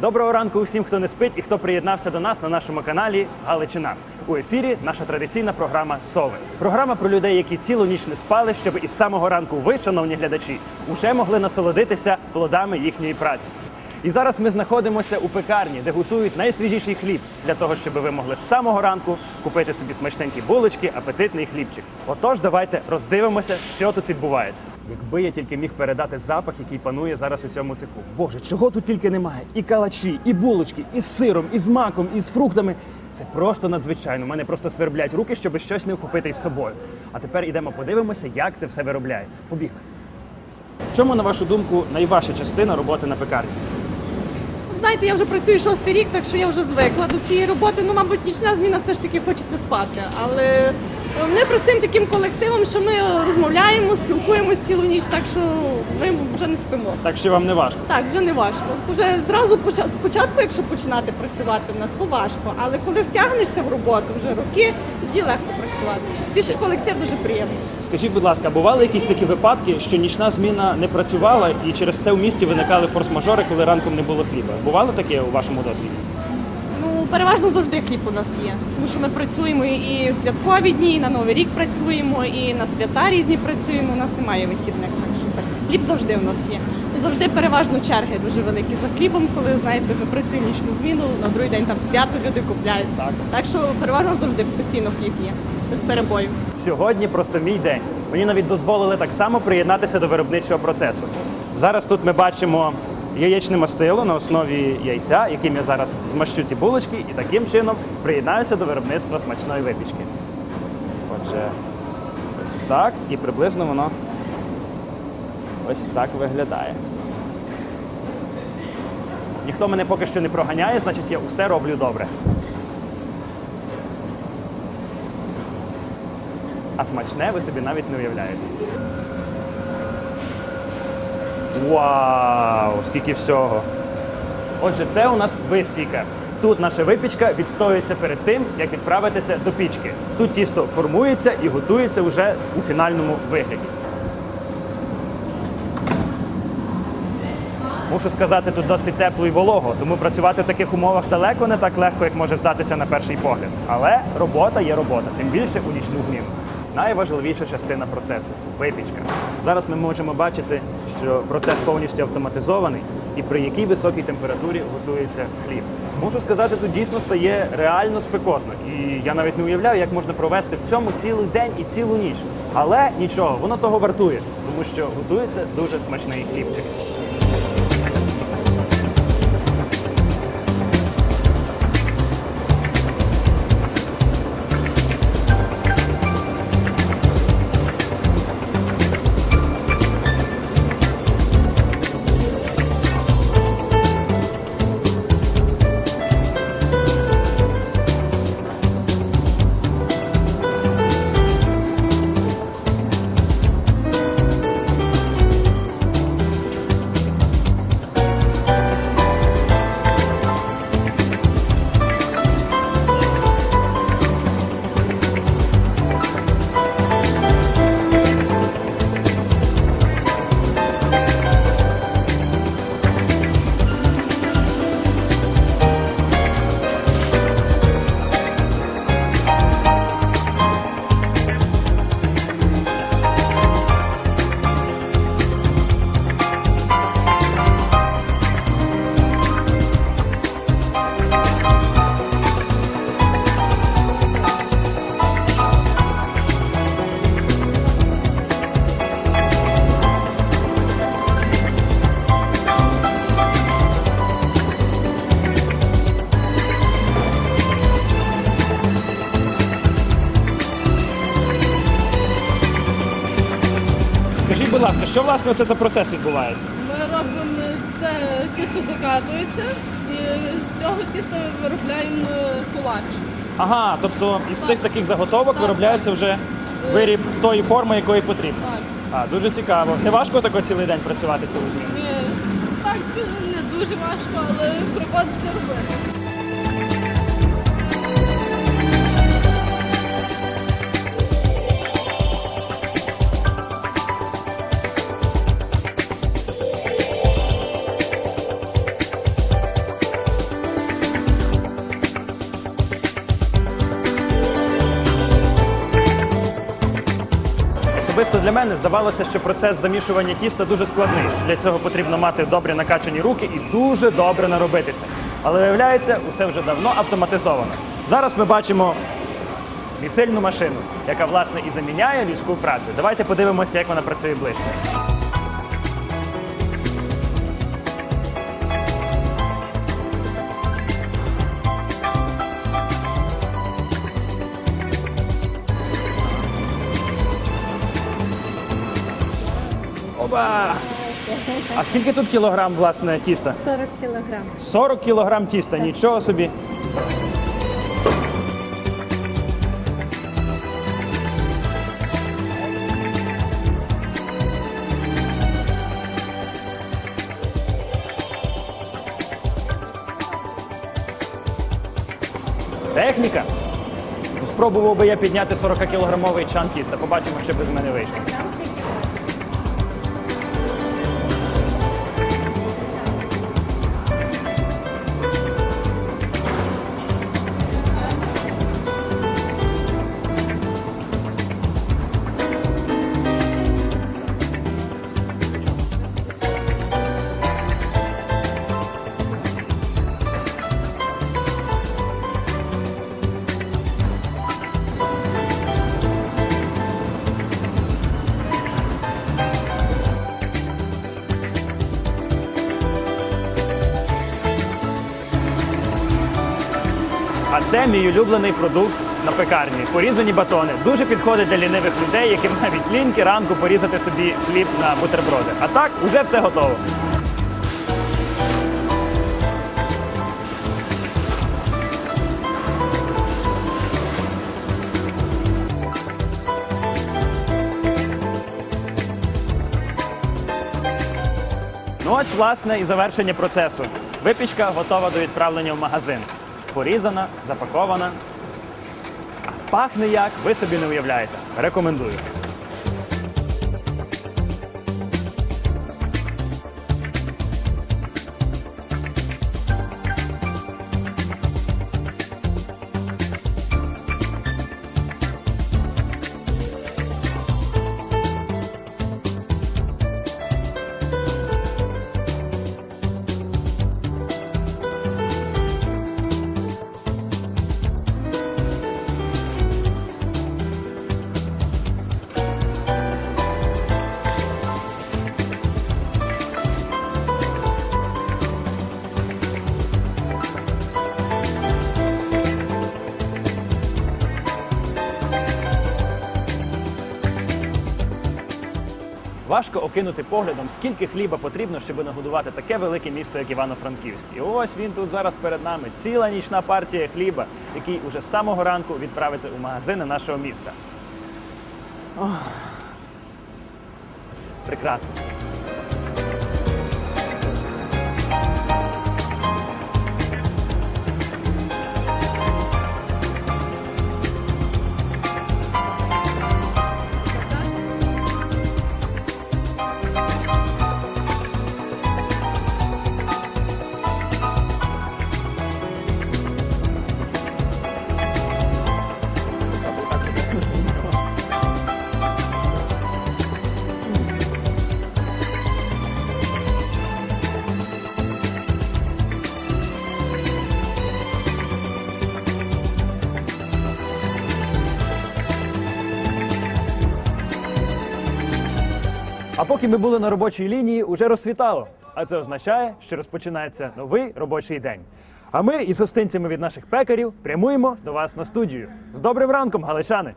Доброго ранку усім, хто не спить і хто приєднався до нас на нашому каналі Галичина. У ефірі наша традиційна програма Сови. Програма про людей, які цілу ніч не спали, щоб із самого ранку ви, шановні глядачі, уже могли насолодитися плодами їхньої праці. І зараз ми знаходимося у пекарні, де готують найсвіжіший хліб для того, щоб ви могли з самого ранку купити собі смачненькі булочки, апетитний хлібчик. Отож, давайте роздивимося, що тут відбувається. Якби я тільки міг передати запах, який панує зараз у цьому цеху. Боже, чого тут тільки немає? І калачі, і булочки, і з сиром, і з маком, і з фруктами. Це просто надзвичайно. У мене просто сверблять руки, щоб щось не вхопити із собою. А тепер ідемо подивимося, як це все виробляється. Побігли. В чому, на вашу думку, найважча частина роботи на пекарні? Знаєте, я вже працюю шостий рік, так що я вже звикла до цієї роботи. Ну, мабуть, нічна зміна все ж таки хочеться спати. Але ми працюємо таким колективом, що ми розмовляємо, спілкуємось цілу ніч, так що ми вже не спимо. Так що вам не важко. Так, вже не важко. Вже зразу поча- спочатку, якщо починати працювати в нас, то важко. Але коли втягнешся в роботу вже роки, тоді легко працювати. Більш колектив дуже приємно. Скажіть, будь ласка, бували якісь такі випадки, що нічна зміна не працювала і через це в місті виникали форс-мажори, коли ранком не було хліба? Бувало таке у вашому досвіді? Переважно завжди хліб у нас є. Тому що ми працюємо і в святкові дні, і на Новий рік працюємо, і на свята різні працюємо. У нас немає вихідних, так що так. Хліб завжди у нас є. І завжди переважно черги дуже великі за хлібом, коли знаєте, ми працюємо нічну зміну, на другий день там свято люди купляють. Так. так що переважно завжди постійно хліб є, без перебою. Сьогодні просто мій день. Мені навіть дозволили так само приєднатися до виробничого процесу. Зараз тут ми бачимо яєчне мастило на основі яйця, яким я зараз змащу ці булочки, і таким чином приєднаюся до виробництва смачної випічки. Отже, ось так, і приблизно воно ось так виглядає. Ніхто мене поки що не проганяє, значить я усе роблю добре. А смачне ви собі навіть не уявляєте. Вау! Скільки всього! Отже, це у нас вистійка. Тут наша випічка відстоюється перед тим, як відправитися до пічки. Тут тісто формується і готується вже у фінальному вигляді. Мушу сказати, тут досить тепло і волого, тому працювати в таких умовах далеко не так легко, як може здатися на перший погляд. Але робота є робота, тим більше у нічну зміну. Найважливіша частина процесу випічка. Зараз ми можемо бачити, що процес повністю автоматизований і при якій високій температурі готується хліб. Мушу сказати, тут дійсно стає реально спекотно. І я навіть не уявляю, як можна провести в цьому цілий день і цілу ніч. Але нічого, воно того вартує, тому що готується дуже смачний хлібчик. Скажіть, будь ласка, що власне це за процес відбувається? Ми робимо це тісто закатується і з цього тіста виробляємо кулач. Ага, тобто із цих таких заготовок Так, виробляється вже виріб тої форми, якої потрібно. Так. А, дуже цікаво. Не важко тако цілий день працювати цілу зміну? І так не дуже важко, але приходиться робити. Для мене здавалося, що процес замішування тіста дуже складний. Для цього потрібно мати добре накачані руки і дуже добре наробитися. Але виявляється, усе вже давно автоматизовано. Зараз ми бачимо місильну машину, яка власне і заміняє людську працю. Давайте подивимося, як вона працює ближче. Оба! А скільки тут кілограм власне тіста? 40 кілограм. 40 кілограм тіста, нічого собі. Техніка. Спробував би я підняти 40-кілограмовий чан тіста. Побачимо, що без мене вийшло. А це мій улюблений продукт на пекарні. Порізані батони. Дуже підходить для лінивих людей, яким навіть ліньки ранку порізати собі хліб на бутерброди. А так, уже все готово. Ну ось, власне, і завершення процесу. Випічка готова до відправлення в магазин. Порізана, запакована. Пахне як, ви собі не уявляєте. Рекомендую. Важко окинути поглядом, скільки хліба потрібно, щоб нагодувати таке велике місто, як Івано-Франківськ. І ось він тут зараз перед нами. Ціла нічна партія хліба, який уже з самого ранку відправиться у магазини нашого міста. Ох. Прекрасно. А поки ми були на робочій лінії, уже розсвітало. А це означає, що розпочинається новий робочий день. А ми із гостинцями від наших пекарів прямуємо до вас на студію. З добрим ранком, галичани!